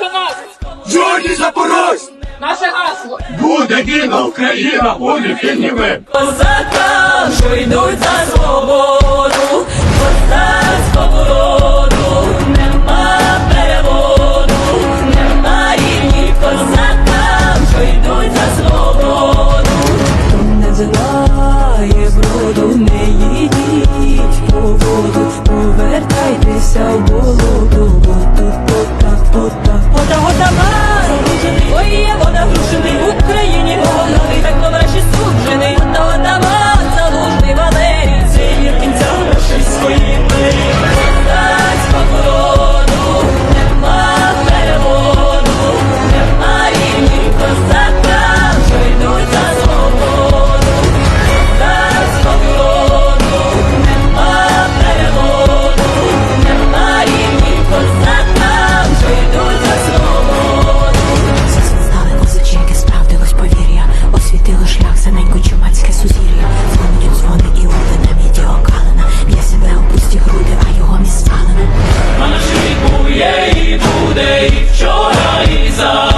Наша назва! Жодні запорожці! Наше гасло! Буде вільна Україна, буде вільні ми! Козака, що йдуть за свободу, козацького роду, нема переводу, нема рівні козака, що йдуть за свободу. Хто не знає броду, не їдіть по воду, повертайтеся в голоду, бо тут today, joy is.